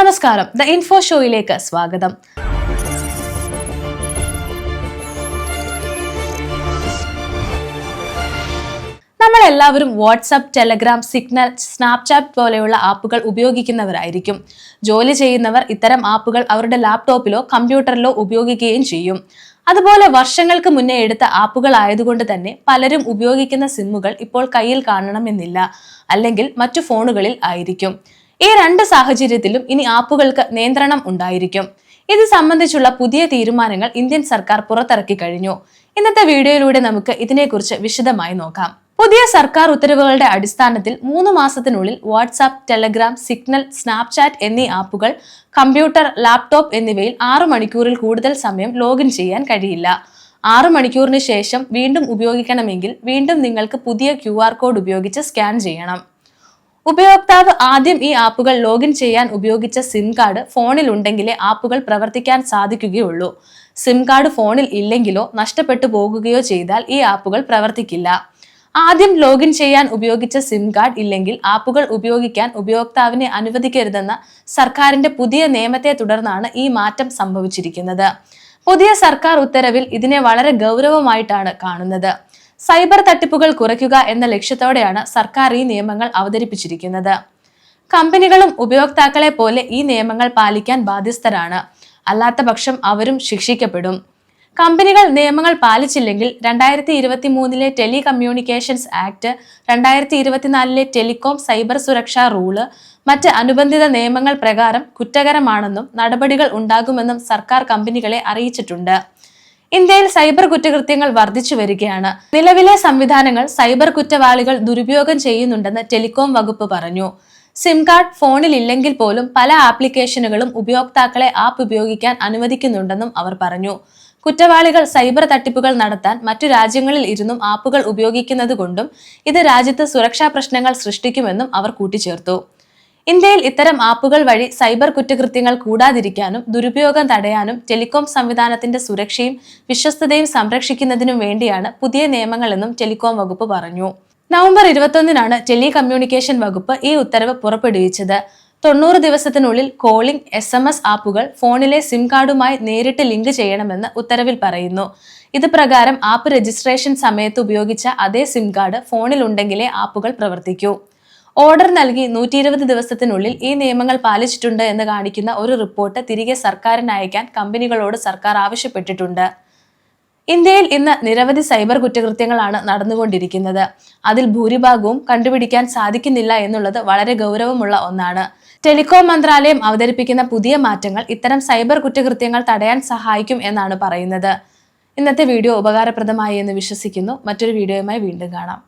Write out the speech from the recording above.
നമസ്കാരം. The info ഷോയിലേക്ക് സ്വാഗതം. നമ്മൾ എല്ലാവരും വാട്സപ്പ് ടെലഗ്രാം സിഗ്നൽ സ്നാപ്ചാറ്റ് പോലെയുള്ള ആപ്പുകൾ ഉപയോഗിക്കുന്നവരായിരിക്കും. ജോലി ചെയ്യുന്നവർ ഇത്തരം ആപ്പുകൾ അവരുടെ ലാപ്ടോപ്പിലോ കമ്പ്യൂട്ടറിലോ ഉപയോഗിക്കുകയും ചെയ്യും. അതുപോലെ വർഷങ്ങൾക്ക് മുന്നേ എടുത്ത ആപ്പുകൾ ആയതുകൊണ്ട് തന്നെ പലരും ഉപയോഗിക്കുന്ന സിമ്മുകൾ ഇപ്പോൾ കയ്യിൽ കാണണമെന്നില്ല. അല്ലെങ്കിൽ മറ്റു ഫോണുകളിൽ ആയിരിക്കും. ഈ രണ്ട് സാഹചര്യത്തിലും ഇനി ആപ്പുകൾക്ക് നിയന്ത്രണം ഉണ്ടായിരിക്കും. ഇത് സംബന്ധിച്ചുള്ള പുതിയ തീരുമാനങ്ങൾ ഇന്ത്യൻ സർക്കാർ പുറത്തിറക്കി കഴിഞ്ഞു. ഇന്നത്തെ വീഡിയോയിലൂടെ നമുക്ക് ഇതിനെക്കുറിച്ച് വിശദമായി നോക്കാം. പുതിയ സർക്കാർ ഉത്തരവുകളുടെ അടിസ്ഥാനത്തിൽ മൂന്ന് മാസത്തിനുള്ളിൽ വാട്സാപ്പ് ടെലഗ്രാം സിഗ്നൽ സ്നാപ്ചാറ്റ് എന്നീ ആപ്പുകൾ കമ്പ്യൂട്ടർ ലാപ്ടോപ്പ് എന്നിവയിൽ ആറു മണിക്കൂറിൽ കൂടുതൽ സമയം ലോഗിൻ ചെയ്യാൻ കഴിയില്ല. ആറു മണിക്കൂറിന് ശേഷം വീണ്ടും ഉപയോഗിക്കണമെങ്കിൽ വീണ്ടും നിങ്ങൾക്ക് പുതിയ ക്യു കോഡ് ഉപയോഗിച്ച് സ്കാൻ ചെയ്യണം. ഉപയോക്താവ് ആദ്യം ഈ ആപ്പുകൾ ലോഗിൻ ചെയ്യാൻ ഉപയോഗിച്ച സിം കാർഡ് ഫോണിൽ ഉണ്ടെങ്കിലേ ആപ്പുകൾ പ്രവർത്തിക്കാൻ സാധിക്കുകയുള്ളൂ. സിം കാർഡ് ഫോണിൽ ഇല്ലെങ്കിലോ നഷ്ടപ്പെട്ടു പോകുകയോ ചെയ്താൽ ഈ ആപ്പുകൾ പ്രവർത്തിക്കില്ല. ആദ്യം ലോഗിൻ ചെയ്യാൻ ഉപയോഗിച്ച സിം കാർഡ് ഇല്ലെങ്കിൽ ആപ്പുകൾ ഉപയോഗിക്കാൻ ഉപയോക്താവിനെ അനുവദിക്കരുതെന്ന സർക്കാരിന്റെ പുതിയ നിയമത്തെ തുടർന്നാണ് ഈ മാറ്റം സംഭവിച്ചിരിക്കുന്നത്. പുതിയ സർക്കാർ ഉത്തരവിൽ ഇതിനെ വളരെ ഗൗരവമായിട്ടാണ് കാണുന്നത്. സൈബർ തട്ടിപ്പുകൾ കുറയ്ക്കുക എന്ന ലക്ഷ്യത്തോടെയാണ് സർക്കാർ ഈ നിയമങ്ങൾ അവതരിപ്പിച്ചിരിക്കുന്നത്. കമ്പനികളും ഉപയോക്താക്കളെ പോലെ ഈ നിയമങ്ങൾ പാലിക്കാൻ ബാധ്യസ്ഥരാണ്. അല്ലാത്ത പക്ഷം അവരും ശിക്ഷിക്കപ്പെടും. കമ്പനികൾ നിയമങ്ങൾ പാലിച്ചില്ലെങ്കിൽ രണ്ടായിരത്തി ഇരുപത്തി മൂന്നിലെ ടെലി കമ്മ്യൂണിക്കേഷൻസ് ആക്ട് രണ്ടായിരത്തി ഇരുപത്തിനാലിലെ ടെലികോം സൈബർ സുരക്ഷാ റൂൾ മറ്റ് അനുബന്ധിത നിയമങ്ങൾ പ്രകാരം കുറ്റകരമാണെന്നും നടപടികൾ ഉണ്ടാകുമെന്നും സർക്കാർ കമ്പനികളെ അറിയിച്ചിട്ടുണ്ട്. ഇന്ത്യയിൽ സൈബർ കുറ്റകൃത്യങ്ങൾ വർദ്ധിച്ചു വരികയാണ്. നിലവിലെ സംവിധാനങ്ങൾ സൈബർ കുറ്റവാളികൾ ദുരുപയോഗം ചെയ്യുന്നുണ്ടെന്ന് ടെലികോം വകുപ്പ് പറഞ്ഞു. സിം കാർഡ് ഫോണിൽ ഇല്ലെങ്കിൽ പോലും പല ആപ്ലിക്കേഷനുകളും ഉപയോക്താക്കളെ ആപ്പ് ഉപയോഗിക്കാൻ അനുവദിക്കുന്നുണ്ടെന്നും അവർ പറഞ്ഞു. കുറ്റവാളികൾ സൈബർ തട്ടിപ്പുകൾ നടത്താൻ മറ്റു രാജ്യങ്ങളിൽ ഇരുന്നും ആപ്പുകൾ ഉപയോഗിക്കുന്നത് കൊണ്ടും ഇത് രാജ്യത്ത് സുരക്ഷാ പ്രശ്നങ്ങൾ സൃഷ്ടിക്കുമെന്നും അവർ കൂട്ടിച്ചേർത്തു. ഇന്ത്യയിൽ ഇത്തരം ആപ്പുകൾ വഴി സൈബർ കുറ്റകൃത്യങ്ങൾ കൂടാതിരിക്കാനും ദുരുപയോഗം തടയാനും ടെലികോം സംവിധാനത്തിന്റെ സുരക്ഷയും വിശ്വസ്തതയും സംരക്ഷിക്കുന്നതിനും വേണ്ടിയാണ് പുതിയ നിയമങ്ങളെന്നും ടെലികോം വകുപ്പ് പറഞ്ഞു. നവംബർ ഇരുപത്തൊന്നിനാണ് ടെലി കമ്മ്യൂണിക്കേഷൻ വകുപ്പ് ഈ ഉത്തരവ് പുറപ്പെടുവിച്ചത്. തൊണ്ണൂറ് ദിവസത്തിനുള്ളിൽ കോളിംഗ് എസ് എം എസ് ആപ്പുകൾ ഫോണിലെ സിം കാർഡുമായി നേരിട്ട് ലിങ്ക് ചെയ്യണമെന്ന് ഉത്തരവിൽ പറയുന്നു. ഇത് പ്രകാരം ആപ്പ് രജിസ്ട്രേഷൻ സമയത്ത് ഉപയോഗിച്ച അതേ സിം കാർഡ് ഫോണിലുണ്ടെങ്കിലേ ആപ്പുകൾ പ്രവർത്തിക്കൂ. ഓർഡർ നൽകി നൂറ്റി ഇരുപത് ദിവസത്തിനുള്ളിൽ ഈ നിയമങ്ങൾ പാലിച്ചിട്ടുണ്ട് എന്ന് കാണിക്കുന്ന ഒരു റിപ്പോർട്ട് തിരികെ സർക്കാരിന് അയക്കാൻ കമ്പനികളോട് സർക്കാർ ആവശ്യപ്പെട്ടിട്ടുണ്ട്. ഇന്ത്യയിൽ ഇന്ന് നിരവധി സൈബർ കുറ്റകൃത്യങ്ങളാണ് നടന്നുകൊണ്ടിരിക്കുന്നത്. അതിൽ ഭൂരിഭാഗവും കണ്ടുപിടിക്കാൻ സാധിക്കുന്നില്ല എന്നുള്ളത് വളരെ ഗൗരവമുള്ള ഒന്നാണ്. ടെലികോം മന്ത്രാലയം അവതരിപ്പിക്കുന്ന പുതിയ മാറ്റങ്ങൾ ഇത്തരം സൈബർ കുറ്റകൃത്യങ്ങൾ തടയാൻ സഹായിക്കും എന്നാണ് പറയുന്നത്. ഇന്നത്തെ വീഡിയോ ഉപകാരപ്രദമായി എന്ന് വിശ്വസിക്കുന്നു. മറ്റൊരു വീഡിയോയുമായി വീണ്ടും കാണാം.